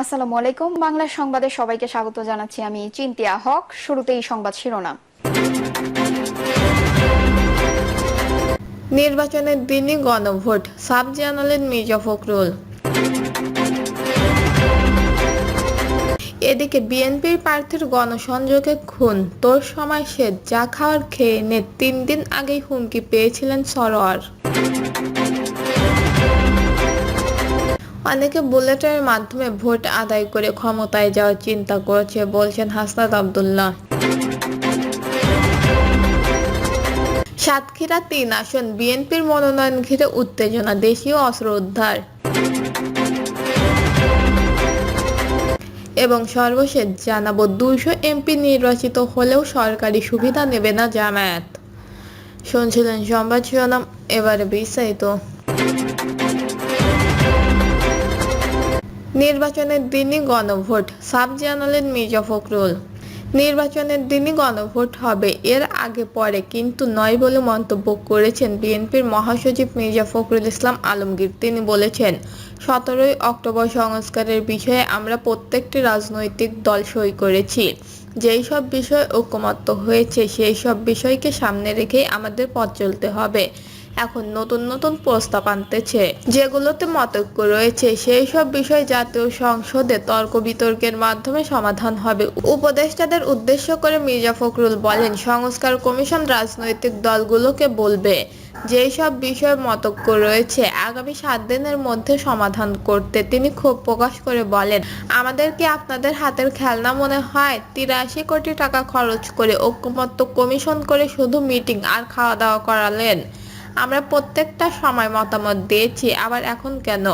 আসসালামু আলাইকুম। বাংলা সংবাদে সবাইকে স্বাগত জানাচ্ছি আমি চিন্তিয়া হক। শুরুতেই সংবাদ শিরোনাম। নির্বাচনের দিনই গণভোট, সাব জানালেন মির্জা ফখরুল। এদিকে বিএনপির প্রার্থীর গণসংযোগে খুন, তোর সময় শেষ, যা খাওয়ার খেয়ে নে, তিন দিন আগেই হুমকি পেয়েছিলেন সরোয়ার। অনেকে বুলেটের মাধ্যমে ভোট আদায় করে ক্ষমতায় যাওয়ার চিন্তা করছে, বলছেন হাসনাত আবদুল্লাহ। সাতক্ষীরা তিন আসন, বিএনপির মনোনয়ন ঘিরে উত্তেজনা, দেশীয় অস্ত্র উদ্ধার। এবং সর্বশেষ জানাব, দুইশো এমপি নির্বাচিত হলেও সরকারি সুবিধা নেবে না জামায়াত। শুনছিলেন সংবাদ শিরোনাম, এবারে বিস্তারিত। নির্বাচনের দিনই গণভোট, সাব জানালেন মির্জা ফখরুল। নির্বাচনের দিনই গণভোট হবে, এর আগে পরে কিন্তু নয় বলে মন্তব্য করেছেন বিএনপির মহাসচিব মির্জা ফখরুল ইসলাম আলমগীর। তিনি বলেছেন, সতেরোই অক্টোবর সংস্কারের বিষয়ে আমরা প্রত্যেকটি রাজনৈতিক দল সই করেছি। যেই সব বিষয় ঐকমত্য হয়েছে, সেই সব বিষয়কে সামনে রেখেই আমাদের পথ চলতে হবে। এখন নতুন নতুন প্রস্তাব আনতেছে। যেগুলোতে মতৈক্য রয়েছে, সেই সব বিষয় জাতীয় সংসদে তর্ক বিতর্কের মাধ্যমে সমাধান হবে। উপদেষ্টাদের উদ্দেশ্য করে মির্জা ফখরুল বলেন, সংস্কার কমিশন রাজনৈতিক দলগুলোকে বলবে, যেই সব বিষয়ে মতক্য রয়েছে, আগামী সাত দিনের মধ্যে সমাধান করতে। তিনি ক্ষোভ প্রকাশ করে বলেন, আমাদের কি আপনাদের হাতের খেলনা মনে হয়? তিরাশি কোটি টাকা খরচ করে ঐক্যমত্য কমিশন করে শুধু মিটিং আর খাওয়া দাওয়া করালেন। আমরা প্রত্যেকটা সময় মতামত দিয়েছি, আবার এখন কেন?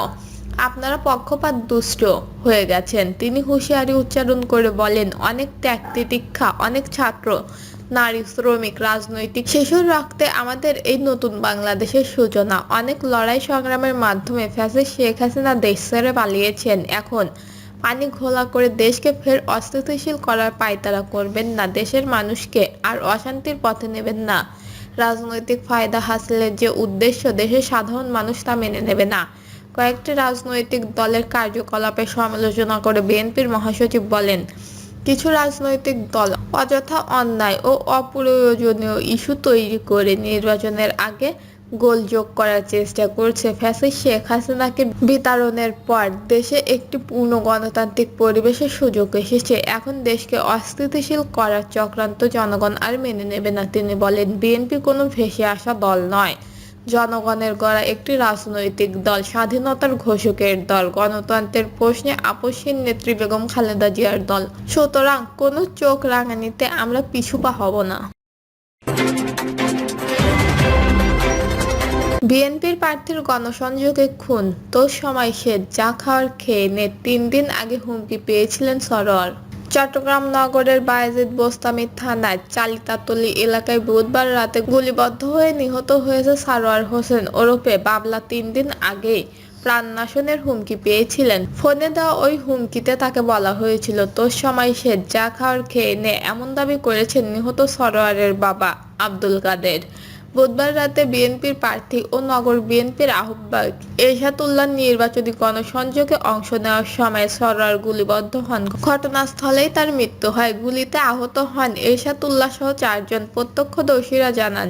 আপনারা পক্ষপাত দুষ্ট হয়ে গেছেন। তিনি হুঁশিয়ারি উচ্চারণ করে বলেন, অনেক ত্যাগ তিতিক্ষা, অনেক ছাত্র, নারী, শ্রমিক, রাজনৈতিক, শিশুর রক্তে আমাদের এই নতুন বাংলাদেশের সূচনা। অনেক লড়াই সংগ্রামের মাধ্যমে ফ্যাসিস্ট শেখ হাসিনা দেশ ছেড়ে পালিয়েছেন। এখন পানি ঘোলা করে দেশকে ফের অস্থিতিশীল করার পায়তারা করবেন না, দেশের মানুষকে আর অশান্তির পথে নেবেন না। রাজনৈতিক ফায়দা হাসিলের যে উদ্দেশ্য, দেশের সাধারণ মানুষ তা মেনে নেবে না। কয়েকটি রাজনৈতিক দলের কার্যকলাপের সমালোচনা করে বিএনপির মহাসচিব বলেন কিছু রাজনৈতিক দল অযথা অন্যায় ও অপ্রয়োজনীয় ইস্যু তৈরি করে নির্বাচনের আগে গোল যোগ করার চেষ্টা করছে ফ্যাসিস্ট শেখ হাসিনাকে বিতাড়নের পর দেশে একটি পূর্ণ গণতান্ত্রিক পরিবেশের সুযোগ এসেছে। এখন দেশকে অস্থিতিশীল করার চক্রান্ত জনগণ আর মেনে নেবে না, তিনি বলেন। বিএনপি কোনো ভেসে আসা দল নয়। জনগণের গড়া একটি রাজনৈতিক দল। স্বাধীনতার ঘোষকের দল। গণতন্ত্রের প্রশ্নে আপসীন নেত্রী বেগম খালেদা জিয়ার দল। সুতরাং কোনো চোখ রাঙানিতে আমরা পিছুপা হব না। বিএনপির প্রার্থীর গণসংযোগে খুন। তোর সময় সে যা খাওয়ার খেয়ে নে। তিন দিন আগে হুমকি পেয়েছিলেন সরোয়ার। চট্টগ্রাম নগরের বায়েজিদ বোস্তামি থানায় চালিতাতলি এলাকায় বুধবার রাতে গুলিবদ্ধ হয়ে নিহত হয়েছে সারোয়ার হোসেন ওরফে বাবলা তিন দিন আগে প্রাণনাশনের হুমকি পেয়েছিলেন। ফোনে দেওয়া ওই হুমকিতে তাকে বলা হয়েছিল তোর সময় সে যা খাওয়ার খেয়ে নে। এমন দাবি করেছেন নিহত সরোয়ারের বাবা আব্দুল কাদের। বুধবার রাতে বিএনপির প্রার্থী ও নগর বিএনপির আহ্বায়ক এরশাদুল্লাহ নির্বাচনী গণসংযোগে অংশ নেওয়ার সময় সরোয়ার গুলিবদ্ধ হন। ঘটনাস্থলেই তার মৃত্যু হয়। গুলিতে আহত হন এরশাদুল্লাহ সহ চারজন প্রত্যক্ষদর্শীরা জানান।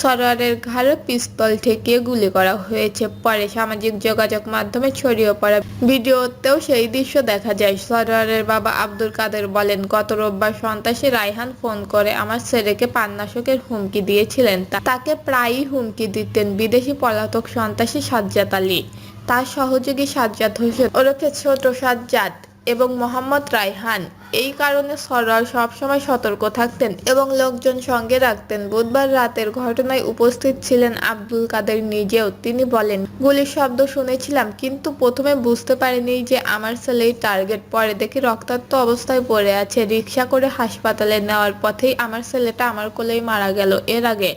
সরোয়ারের ঘাড়ে পিস্তল ঠেকিয়ে গুলি করা হয়েছে। পরে সামাজিক যোগাযোগ মাধ্যমে ছড়িয়ে পড়া ভিডিওতেও সেই দৃশ্য দেখা যায়। সরোয়ারের বাবা আব্দুল কাদের বলেন, গত রোববার সন্ত্রাসী রায়হান ফোন করে আমার ছেলেকে পান্নাশকের হুমকি দিয়েছিলেন। তাকে প্রায়ই হুমকি দিতেন বিদেশি পলাতক সন্ত্রাসী সাজ্জাদ আলী। তার সহযোগী সাজ্জাদ হোসেন ওরফে ছোট সাজ্জাদ এবং মোহাম্মদ রায়হান। এই কারণে সরোয়ার সবসময় সতর্ক থাকতেন এবং লোকজন সঙ্গে রাখতেন। বুধবার রাতের ঘটনায় উপস্থিত ছিলেন আব্দুল কাদের নিজেও। তিনি বলেন, গুলির শব্দ শুনেছিলাম, কিন্তু প্রথমে বুঝতে পারিনি যে আমার ছেলেই টার্গেট। পরে দেখি রক্তাক্ত অবস্থায় পড়ে আছে। রিক্সা করে হাসপাতালে নেওয়ার পথেই আমার ছেলেটা আমার কোলেই মারা গেল। এর আগে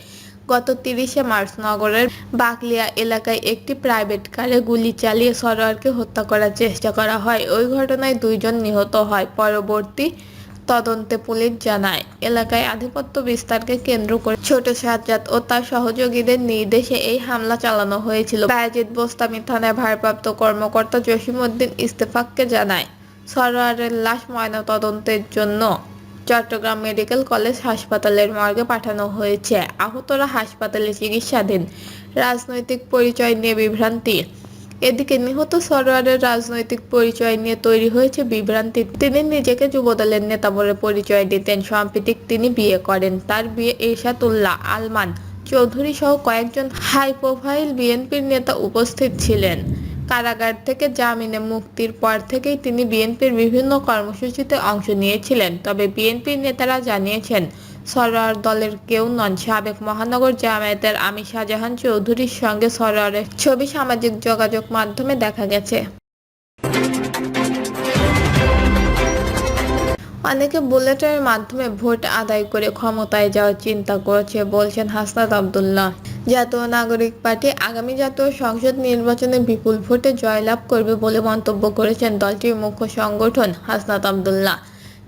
গত তিরিশে মার্চ নগরের বাকলিয়া এলাকায় একটি প্রাইভেট কারে গুলি চালিয়ে সরোয়ারকে হত্যা করার চেষ্টা করা হয়। ওই ঘটনায় দুইজন নিহত হয়, পরবর্তী তদন্তে পুলিশ জানায়। এলাকায় আধিপত্য বিস্তারকে কেন্দ্র করে ছোট সাজ্জাদ ও তার সহযোগীদের নির্দেশে এই হামলা চালানো হয়েছিল। বায়াজিদ বোস্তামি থানায় ভারপ্রাপ্ত কর্মকর্তা জসিমউদ্দিন ইস্তেফাককে জানায়, সরোয়ারের লাশ ময়নাতদন্তের জন্য। চট্টগ্রাম মেডিকেল কলেজ হাসপাতালের মর্গে পাঠানো হয়েছে। আহতরা হাসপাতালে চিকিৎসাধীন। রাজনৈতিক পরিচয় নিয়ে বিভ্রান্তি। এদিকে নিহত সরোয়ারের রাজনৈতিক পরিচয় নিয়ে তৈরি হয়েছে বিভ্রান্তি। তিনি নিজেকে যুবদলের নেতা বলে পরিচয় দিতেন। সাম্প্রতিক তিনি বিয়ে করেন। তার বিয়ে এরশাদুল্লাহ আলমান চৌধুরী সহ কয়েকজন হাই প্রোফাইল বিএনপির নেতা উপস্থিত ছিলেন। কারাগার থেকে জামিনে মুক্তির পর থেকেই তিনি বিএনপির বিভিন্ন কর্মসূচিতে অংশ নিয়েছিলেন। তবে বিএনপির নেতারা জানিয়েছেন, সরোয়ার দলের কেউ নন। সাবেক মহানগর জামায়াতের আমি শাহজাহান চৌধুরীর সঙ্গে সরোয়ারের ছবি সামাজিক যোগাযোগ মাধ্যমে দেখা গেছে। অনেকে বুলেটের মাধ্যমে ভোট আদায় করে ক্ষমতায় যাওয়ার চিন্তা করছে, বলছেন হাসনাত আবদুল্লাহ। জাতীয় নাগরিক পার্টি আগামী জাতীয় সংসদ নির্বাচনে বিপুল ভোটে জয়লাভ করবে বলে মন্তব্য করেছেন দলটির মুখ্য সংগঠন হাসনাত আবদুল্লাহ।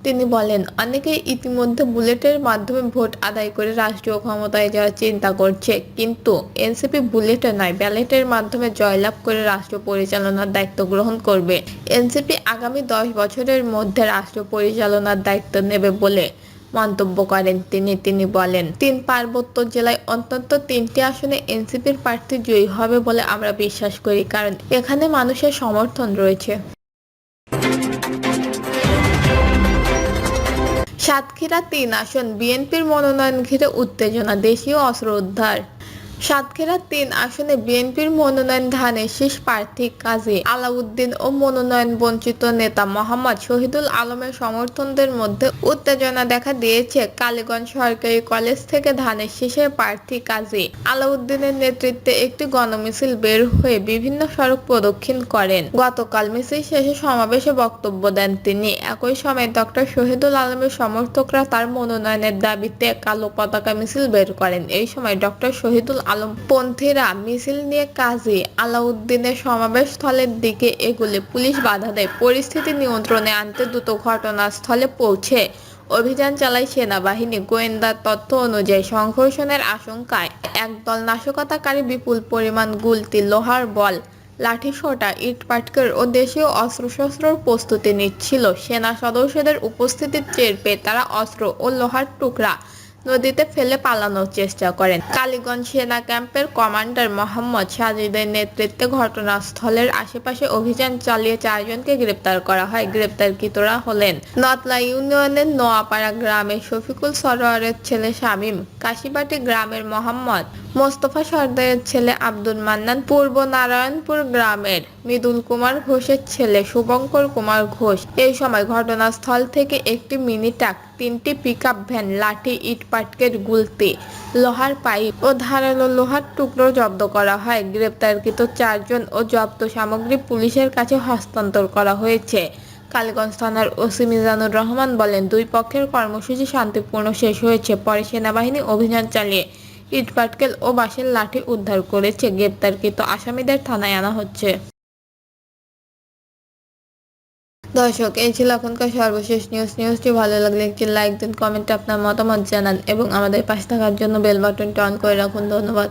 তিনি বলেন অনেকে ইতিমধ্যে বুলেটের মাধ্যমে ভোট আদায় করে রাষ্ট্রীয় ক্ষমতায় যাওয়ার চিন্তা করছে, কিন্তু এনসিপি বুলেটে নয়, ব্যালেটের মাধ্যমে জয়লাভ করে রাষ্ট্র পরিচালনার দায়িত্ব গ্রহণ করবে। এনসিপি আগামী দশ বছরের মধ্যে রাষ্ট্র পরিচালনার দায়িত্ব নেবে বলে মন্তব্য করেন তিনি। তিনি বলেন, তিন পার্বত্য জেলায় অন্তত তিনটি আসনে এনসিপির প্রার্থী জয়ী হবে বলে আমরা বিশ্বাস করি, কারণ এখানে মানুষের সমর্থন রয়েছে। সাতক্ষীরা তিন আসন, বিএনপির মনোনয়ন ঘিরে উত্তেজনা, দেশীয় অস্ত্র উদ্ধার। সাতক্ষীরা তিন আসনে বিএনপির মনোনয়ন ধানের শেষ প্রার্থী কাজী আলাউদ্দিন ও মনোনয়ন বঞ্চিত নেতা মোহাম্মদ শহীদুল আলমের সমর্থকদের মধ্যে উত্তেজনা দেখা দিয়েছে কালীগঞ্জ সরকারি কলেজ থেকে ধানের শীষের প্রার্থী কাজী আলাউদ্দিনের নেতৃত্বে একটি গণমিছিল বের হয়ে বিভিন্ন সড়ক প্রদক্ষিণ করেন। গতকাল মিছিল শেষে সমাবেশে বক্তব্য দেন তিনি। একই সময় ডক্টর শহীদুল আলমের সমর্থকরা তার মনোনয়নের দাবিতে কালো পতাকা মিছিল বের করেন। এই সময় ডক্টর শহীদুল আলম পন্থীরা মিছিল নিয়ে কাজী আলাউদ্দিনের সমাবেশস্থলের দিকে এগুলি পুলিশ বাধা দেয়। পরিস্থিতি নিয়ন্ত্রণে আনতে দ্রুত ঘটনাস্থলে পৌঁছে অভিযান চালায় সেনাবাহিনী। গোয়েন্দা তথ্য অনুযায়ী সংঘর্ষণের আশঙ্কায় একদল নাশকতাকারী বিপুল পরিমাণ গুলতি, লোহার বল, লাঠি লাঠিসোঁটা ইট পাটকের ও দেশীয় অস্ত্রশস্ত্রর প্রস্তুতি নিচ্ছিল। সেনা সদস্যদের উপস্থিতি টের পেয়ে তারা অস্ত্র ও লোহার টুকরা নদীতে ফেলে পালানোর চেষ্টা করেন। কালীগঞ্জ সেনা ক্যাম্পের কমান্ডার মোহাম্মদ সাজিদের নেতৃত্বে ঘটনাস্থলের আশেপাশে অভিযান চালিয়ে চারজনকে গ্রেপ্তার করা হয়। গ্রেপ্তারকৃতরা হলেন নতলা ইউনিয়নের নোয়াপাড়া গ্রামের শফিকুল সরোয়ারের ছেলে শামীম। কাশিবাটি গ্রামের মোহাম্মদ মোস্তফা সর্দারের ছেলে আব্দুল মান্নান পূর্ব নারায়ণপুর গ্রামের মৃদুল কুমার ঘোষের ছেলে শুভঙ্কর কুমার ঘোষ। এই সময় ঘটনাস্থল থেকে একটি মিনি ট্রাক, তিনটি পিকআপ ভ্যান লাঠি, ইট পাটকের গুলতি, লোহার পাইপ ও ধারালো লোহার টুকরো জব্দ করা হয়। গ্রেপ্তারকৃত চারজন ও জব্দ সামগ্রী পুলিশের কাছে হস্তান্তর করা হয়েছে। কালীগঞ্জ থানার ওসি মিজানুর রহমান বলেন, দুই পক্ষের কর্মসূচি শান্তিপূর্ণ শেষ হয়েছে, পরে সেনাবাহিনী অভিযান চালিয়ে ইটপাটকেল ও বাঁশের লাঠি উদ্ধার করেছে, গ্রেপ্তারকৃত আসামিদের থানায় আনা হচ্ছে। দর্শক, এই ছিল এখনকার সর্বশেষ নিউজ নিউজটি ভালো লাগলে একটি লাইক দিন কমেন্টে আপনার মতামত জানান এবং আমাদের পাশে থাকার জন্য বেল বাটনটি অন করে রাখুন। ধন্যবাদ।